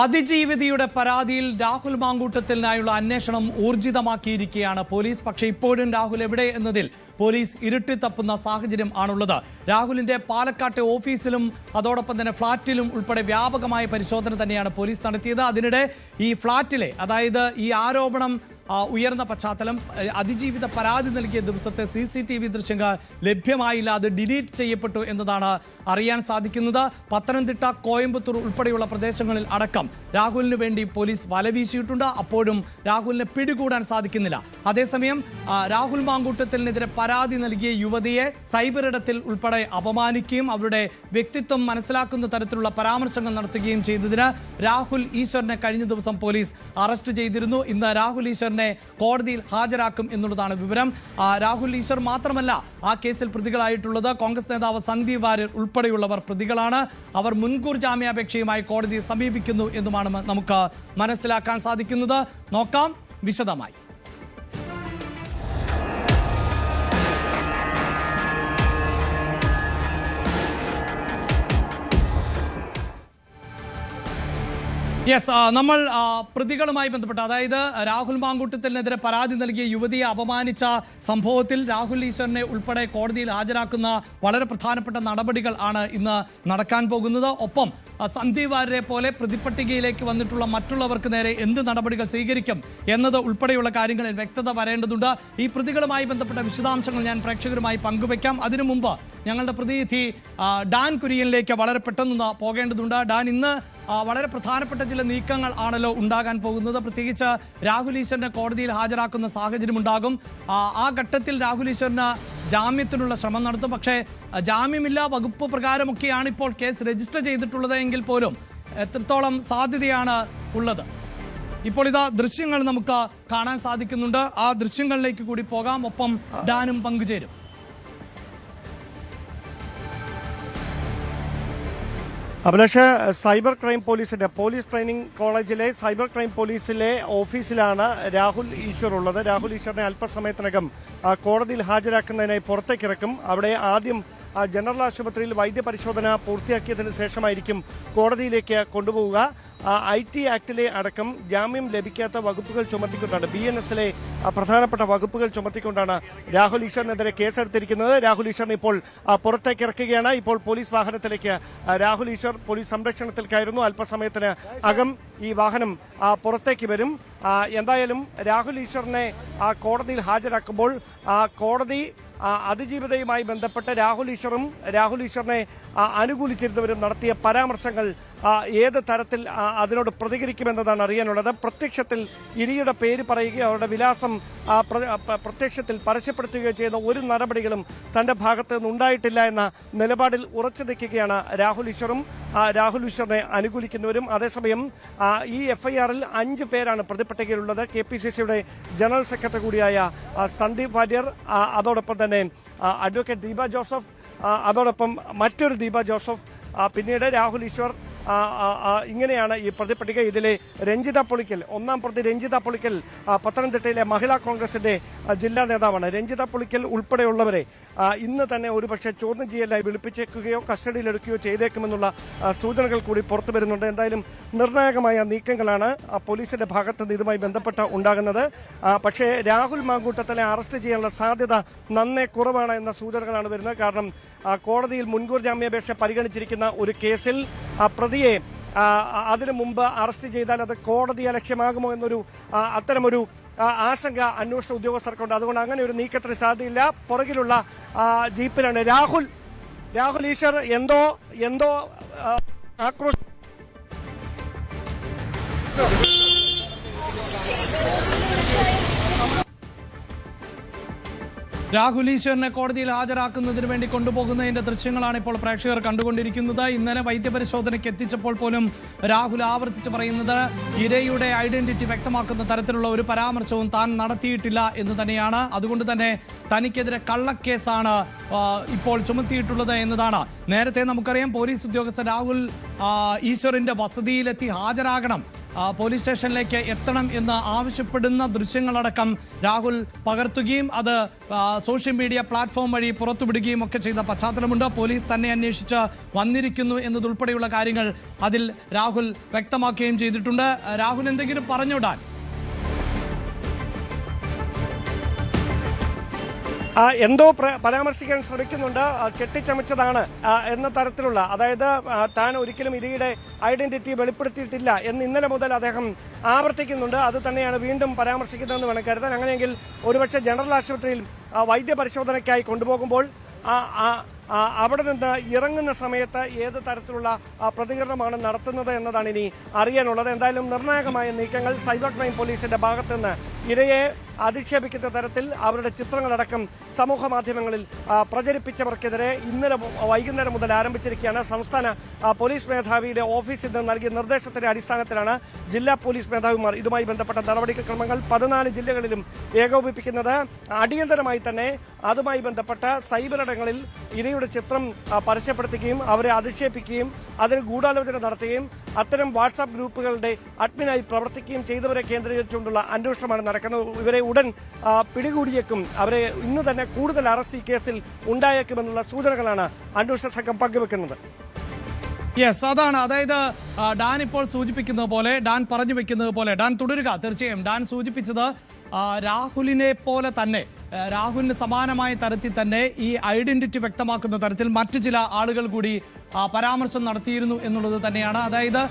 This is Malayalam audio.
അതിജീവിതയുടെ പരാതിയിൽ രാഹുൽ മാങ്കൂട്ടത്തിനായുള്ള അന്വേഷണം ഊർജിതമാക്കിയിരിക്കുകയാണ് പോലീസ്. പക്ഷേ ഇപ്പോഴും രാഹുൽ എവിടെ എന്നതിൽ പോലീസ് ഇരുട്ടി തപ്പുന്ന സാഹചര്യം ആണുള്ളത്. രാഹുലിന്റെ പാലക്കാട്ടെ ഓഫീസിലും അതോടൊപ്പം തന്നെ ഫ്ളാറ്റിലും ഉൾപ്പെടെ വ്യാപകമായ പരിശോധന തന്നെയാണ് പോലീസ് നടത്തിയത്. അതിനിടെ ഈ ഫ്ളാറ്റിലെ അതായത് ഈ ആരോപണം ഉയർന്ന പശ്ചാത്തലം അതിജീവിത പരാതി നൽകിയ ദിവസത്തെ സി സി ടി വി ദൃശ്യങ്ങൾ ലഭ്യമായില്ല അത് ഡിലീറ്റ് ചെയ്യപ്പെട്ടു എന്നതാണ് അറിയാൻ സാധിക്കുന്നത്. പത്തനംതിട്ട കോയമ്പത്തൂർ ഉൾപ്പെടെയുള്ള പ്രദേശങ്ങളിൽ അടക്കം രാഹുലിന് വേണ്ടി പോലീസ് വലവീശിയിട്ടുണ്ട് അപ്പോഴും രാഹുലിനെ പിടികൂടാൻ സാധിക്കുന്നില്ല. അതേസമയം രാഹുൽ മാങ്കൂട്ടത്തിനെതിരെ പരാതി നൽകിയ യുവതിയെ സൈബർ ഇടത്തിൽ ഉൾപ്പെടെ അപമാനിക്കുകയും അവരുടെ വ്യക്തിത്വം മനസ്സിലാക്കുന്ന തരത്തിലുള്ള പരാമർശങ്ങൾ നടത്തുകയും ചെയ്തതിന് രാഹുൽ ഈശ്വരനെ കഴിഞ്ഞ ദിവസം പോലീസ് അറസ്റ്റ് ചെയ്തിരുന്നു. ഇന്ന് രാഹുൽ ഈശ്വറിനെ കോടതിയിൽ ഹാജരാക്കും എന്നുള്ളതാണ് വിവരം. രാഹുൽ ഈശ്വർ മാത്രമല്ല ആ കേസിൽ പ്രതികളായിട്ടുള്ളത് കോൺഗ്രസ് നേതാവ് സന്ദീപ് വാര്യർ ഉൾപ്പെടെയുള്ളവർ പ്രതികളാണ്. അവർ മുൻകൂർ ജാമ്യാപേക്ഷയുമായി കോടതിയെ സമീപിക്കുന്നു എന്നുമാണ് നമുക്ക് മനസ്സിലാക്കാൻ സാധിക്കുന്നത്. നോക്കാം വിശദമായി. യെസ് നമ്മൾ പ്രതികളുമായി ബന്ധപ്പെട്ട് അതായത് രാഹുൽ മാങ്കൂട്ടത്തിനെതിരെ പരാതി നൽകിയ യുവതിയെ അപമാനിച്ച സംഭവത്തിൽ രാഹുൽ ഈശ്വരനെ ഉൾപ്പെടെ കോടതിയിൽ ഹാജരാക്കുന്ന വളരെ പ്രധാനപ്പെട്ട നടപടികൾ ആണ് ഇന്ന് നടക്കാൻ പോകുന്നത്. ഒപ്പം സന്ദീപ് പോലെ പ്രതിപട്ടികയിലേക്ക് വന്നിട്ടുള്ള മറ്റുള്ളവർക്ക് നേരെ എന്ത് നടപടികൾ സ്വീകരിക്കും എന്നത് ഉൾപ്പെടെയുള്ള കാര്യങ്ങളിൽ വ്യക്തത വരേണ്ടതുണ്ട്. ഈ പ്രതികളുമായി ബന്ധപ്പെട്ട വിശദാംശങ്ങൾ ഞാൻ പ്രേക്ഷകരുമായി പങ്കുവയ്ക്കാം. അതിനു മുമ്പ് ഞങ്ങളുടെ പ്രതിനിധി ഡാൻ കുര്യനിലേക്ക് വളരെ പെട്ടെന്ന് പോകേണ്ടതുണ്ട്. ഡാൻ ഇന്ന് വളരെ പ്രധാനപ്പെട്ട ചില നീക്കങ്ങൾ ആണല്ലോ ഉണ്ടാകാൻ പോകുന്നത്. പ്രത്യേകിച്ച് രാഹുൽ ഈശ്വറിനെ കോടതിയിൽ ഹാജരാക്കുന്ന സാഹചര്യം ഉണ്ടാകും. ആ, ഘട്ടത്തിൽ രാഹുൽ ഈശ്വറിന് ജാമ്യത്തിനുള്ള ശ്രമം നടത്തും. പക്ഷേ ജാമ്യമില്ലാ വകുപ്പ് പ്രകാരമൊക്കെയാണ് ഇപ്പോൾ കേസ് രജിസ്റ്റർ ചെയ്തിട്ടുള്ളത് എങ്കിൽ പോലും എത്രത്തോളം സാധ്യതയാണ് ഉള്ളത്. ഇപ്പോൾ ഇതാ ദൃശ്യങ്ങൾ നമുക്ക് കാണാൻ സാധിക്കുന്നുണ്ട്. ആ ദൃശ്യങ്ങളിലേക്ക് കൂടി പോകാം. ഒപ്പം ഡാനും പങ്കുചേരും. അഭിലാഷ് സൈബർ ക്രൈം പോലീസിന്റെ പോലീസ് ട്രെയിനിങ് കോളേജിലെ സൈബർ ക്രൈം പോലീസിലെ ഓഫീസിലാണ് രാഹുൽ ഈശ്വർ ഉള്ളത്. രാഹുൽ ഈശ്വറിനെ അല്പസമയത്തിനകം കോടതിയിൽ ഹാജരാക്കുന്നതിനായി പുറത്തേക്കിറക്കും അവിടെ ആദ്യം ജനറൽ ആശുപത്രിയിൽ വൈദ്യപരിശോധന പൂർത്തിയാക്കിയതിനു ശേഷമായിരിക്കും കോടതിയിലേക്ക് കൊണ്ടുപോവുക. ഐ ടി ആക്ടിലെ അടക്കം ജാമ്യം ലഭിക്കാത്ത വകുപ്പുകൾ ചുമത്തിക്കൊണ്ടാണ് ബി എൻ എസിലെ പ്രധാനപ്പെട്ട വകുപ്പുകൾ ചുമത്തിക്കൊണ്ടാണ് രാഹുൽ ഈശ്വറിനെതിരെ കേസെടുത്തിരിക്കുന്നത്. രാഹുൽ ഈശ്വറിനെ ഇപ്പോൾ പുറത്തേക്ക് ഇറക്കുകയാണ്. ഇപ്പോൾ പോലീസ് വാഹനത്തിലേക്ക് രാഹുൽ ഈശ്വർ പോലീസ് സംരക്ഷണത്തിൽ കയറുന്നു. അല്പസമയത്തിന് അകം ഈ വാഹനം പുറത്തേക്ക് വരും. എന്തായാലും രാഹുൽ ഈശ്വറിനെ കോടതിയിൽ ഹാജരാക്കുമ്പോൾ കോടതി അതിജീവിതയുമായി ബന്ധപ്പെട്ട് രാഹുൽ ഈശ്വറും രാഹുൽ ഈശ്വറിനെ അനുകൂലിച്ചിരുന്നവരും നടത്തിയ പരാമർശങ്ങൾ ഏത് തരത്തിൽ അതിനോട് പ്രതികരിക്കുമെന്നതാണ് അറിയാനുള്ളത്. പ്രത്യക്ഷത്തിൽ ഇരിയുടെ പേര് പറയുകയോ അവരുടെ വിലാസം പ്രത്യക്ഷത്തിൽ പരസ്യപ്പെടുത്തുകയോ ചെയ്യുന്ന ഒരു നടപടികളും തന്റെ ഭാഗത്ത് നിന്നുണ്ടായിട്ടില്ല എന്ന നിലപാടിൽ ഉറച്ചു നിൽക്കുകയാണ് രാഹുൽ ഈശ്വറും രാഹുൽ ഈശ്വറിനെ അനുകൂലിക്കുന്നവരും. അതേസമയം ഈ എഫ്ഐആറിൽ അഞ്ച് പേരാണ് പ്രതിപട്ടികയിലുള്ളത്. കെ പി സി സിയുടെ ജനറൽ സെക്രട്ടറി കൂടിയായ സന്ദീപ് വാര്യർ അതോടൊപ്പം തന്നെ ആ, അഡ്വക്കേറ്റ് ദീപ ജോസഫ് അതോടൊപ്പം മറ്റൊരു ദീപ ജോസഫ് പിന്നീട് രാഹുൽ ഈശ്വർ ഇങ്ങനെയാണ് ഈ പ്രതിപട്ടിക ഇതിലെ രഞ്ജിത പൊളിക്കൽ ഒന്നാം പ്രതി രഞ്ജിത പൊളിക്കൽ പത്തനംതിട്ടയിലെ മഹിളാ കോൺഗ്രസിന്റെ ജില്ലാ നേതാവാണ്. രഞ്ജിത പൊളിക്കൽ ഉൾപ്പെടെയുള്ളവരെ ഇന്ന് തന്നെ ഒരുപക്ഷെ ചോദ്യം ചെയ്യലായി വിളിപ്പിച്ചേക്കുകയോ കസ്റ്റഡിയിലെടുക്കുകയോ ചെയ്തേക്കുമെന്നുള്ള സൂചനകൾ കൂടി പുറത്തു വരുന്നുണ്ട്. എന്തായാലും നിർണായകമായ നീക്കങ്ങളാണ് പോലീസിന്റെ ഭാഗത്ത് നിന്ന് ഇതുമായി ബന്ധപ്പെട്ട് ഉണ്ടാകുന്നത്. പക്ഷേ രാഹുൽ മാങ്കൂട്ടത്തിലെ അറസ്റ്റ് ചെയ്യാനുള്ള സാധ്യത നന്നേ കുറവാണ് എന്ന സൂചനകളാണ് വരുന്നത്. കാരണം കോടതിയിൽ മുൻകൂർ ജാമ്യാപേക്ഷ പരിഗണിച്ചിരിക്കുന്ന ഒരു കേസിൽ ആ, പ്രതിയെ അതിനു മുമ്പ് അറസ്റ്റ് ചെയ്താൽ അത് കോടതിയെ ലക്ഷ്യമാകുമോ എന്നൊരു അത്തരമൊരു ആശങ്ക അന്വേഷണ ഉദ്യോഗസ്ഥർക്കുണ്ട്. അതുകൊണ്ട് അങ്ങനെ ഒരു നീക്കത്തിന് സാധ്യതയില്ല. പുറകിലുള്ള ജീപ്പിലാണ് രാഹുൽ. രാഹുൽ ഈശ്വർ എന്തോ എന്തോ ആക്രോശ. രാഹുൽ ഈശ്വരനെ കോടതിയിൽ ഹാജരാക്കുന്നതിന് വേണ്ടി കൊണ്ടുപോകുന്നതിന്റെ ദൃശ്യങ്ങളാണ് ഇപ്പോൾ പ്രേക്ഷകർ കണ്ടുകൊണ്ടിരിക്കുന്നത്. ഇന്നലെ വൈദ്യപരിശോധനയ്ക്ക് എത്തിച്ചപ്പോൾ പോലും രാഹുൽ ആവർത്തിച്ച് പറയുന്നത് ഇരയുടെ ഐഡന്റിറ്റി വ്യക്തമാക്കുന്ന തരത്തിലുള്ള ഒരു പരാമർശവും താൻ നടത്തിയിട്ടില്ല എന്ന് തന്നെയാണ്. അതുകൊണ്ട് തന്നെ തനിക്കെതിരെ കള്ളക്കേസാണ് ഇപ്പോൾ ചുമത്തിയിട്ടുള്ളത് എന്നതാണ്. നേരത്തെ നമുക്കറിയാം പോലീസ് ഉദ്യോഗസ്ഥൻ രാഹുൽ ഈശ്വറിന്റെ വസതിയിലെത്തി ഹാജരാകണം. പോലീസ് സ്റ്റേഷനിലേക്ക് എത്തണം എന്ന് ആവശ്യപ്പെടുന്ന ദൃശ്യങ്ങളടക്കം രാഹുൽ പകർത്തുകയും അത് സോഷ്യൽ മീഡിയ പ്ലാറ്റ്ഫോം വഴി പുറത്തുവിടുകയും ഒക്കെ ചെയ്ത പശ്ചാത്തലമുണ്ട്. പോലീസ് തന്നെ അന്വേഷിച്ച് വന്നിരിക്കുന്നു എന്നതുൾപ്പെടെയുള്ള കാര്യങ്ങൾ അതിൽ രാഹുൽ വ്യക്തമാക്കുകയും ചെയ്തിട്ടുണ്ട്. രാഹുൽ എന്തെങ്കിലും പറഞ്ഞോടാൻ എന്തോ പ്ര- പരാമർശിക്കാൻ ശ്രമിക്കുന്നുണ്ട്. കെട്ടിച്ചമച്ചതാണ് എന്ന തരത്തിലുള്ള അതായത് താൻ ഒരിക്കലും ഇരയുടെ ഐഡന്റിറ്റി വെളിപ്പെടുത്തിയിട്ടില്ല എന്ന് ഇന്നലെ മുതൽ അദ്ദേഹം ആവർത്തിക്കുന്നുണ്ട്. അത് തന്നെയാണ് വീണ്ടും പരാമർശിക്കുന്നതെന്ന് വേണം കരുതാൻ. അങ്ങനെയെങ്കിൽ ഒരുപക്ഷെ ജനറൽ ആശുപത്രിയിൽ വൈദ്യപരിശോധനയ്ക്കായി കൊണ്ടുപോകുമ്പോൾ അവിടെ നിന്ന് ഇറങ്ങുന്ന സമയത്ത് ഏത് തരത്തിലുള്ള പ്രതികരണമാണ് നടത്തുന്നത് എന്നതാണ് ഇനി അറിയാനുള്ളത്. എന്തായാലും നിർണായകമായ നീക്കങ്ങൾ സൈബർ ക്രൈം പോലീസിന്റെ ഭാഗത്ത് നിന്ന് ഇരയെ അധിക്ഷേപിക്കുന്ന തരത്തിൽ അവരുടെ ചിത്രങ്ങളടക്കം സമൂഹ മാധ്യമങ്ങളിൽ പ്രചരിപ്പിച്ചവർക്കെതിരെ ഇന്നലെ വൈകുന്നേരം മുതൽ ആരംഭിച്ചിരിക്കുകയാണ്. സംസ്ഥാന പോലീസ് മേധാവിയുടെ ഓഫീസിൽ നിന്ന് നൽകിയ നിർദ്ദേശത്തിന്റെ അടിസ്ഥാനത്തിലാണ് ജില്ലാ പോലീസ് മേധാവിമാർ ഇതുമായി ബന്ധപ്പെട്ട നടപടിക്രമങ്ങൾ പതിനാല് ജില്ലകളിലും ഏകോപിപ്പിക്കുന്നത്. അടിയന്തരമായി തന്നെ അതുമായി ബന്ധപ്പെട്ട സൈബർ ഇടങ്ങളിൽ ഇരയുടെ ചിത്രം പരസ്യപ്പെടുത്തുകയും അവരെ അധിക്ഷേപിക്കുകയും അതിന് ഗൂഢാലോചന നടത്തുകയും അത്തരം വാട്സാപ്പ് ഗ്രൂപ്പുകളുടെ അഡ്മിനായി പ്രവർത്തിക്കുകയും ചെയ്തവരെ കേന്ദ്രീകരിച്ചുകൊണ്ടുള്ള അന്വേഷണമാണ് നടക്കുന്നത്. ഇവരെ ഉടൻ പിടികൂടിയേക്കും. അവരെ ഇന്ന് തന്നെ കൂടുതൽ അറസ്റ്റ് ഈ കേസിൽ ഉണ്ടായേക്കുമെന്നുള്ള സൂചനകളാണ് അന്വേഷണ സംഘം പങ്കുവെക്കുന്നത്. യെസ് അതാണ്. അതായത് ഡാൻ ഇപ്പോൾ സൂചിപ്പിക്കുന്നത് പോലെ ഡാൻ പറഞ്ഞു വെക്കുന്നത് പോലെ ഡാൻ തുടരുക. തീർച്ചയായും ഡാൻ സൂചിപ്പിച്ചത് രാഹുലിനെ പോലെ തന്നെ രാഹുലിന് സമാനമായ തരത്തിൽ തന്നെ ഈ ഐഡന്റിറ്റി വ്യക്തമാക്കുന്ന തരത്തിൽ മറ്റു ചില ആളുകൾ കൂടി പരാമർശം നടത്തിയിരുന്നു എന്നുള്ളത് തന്നെയാണ്. അതായത്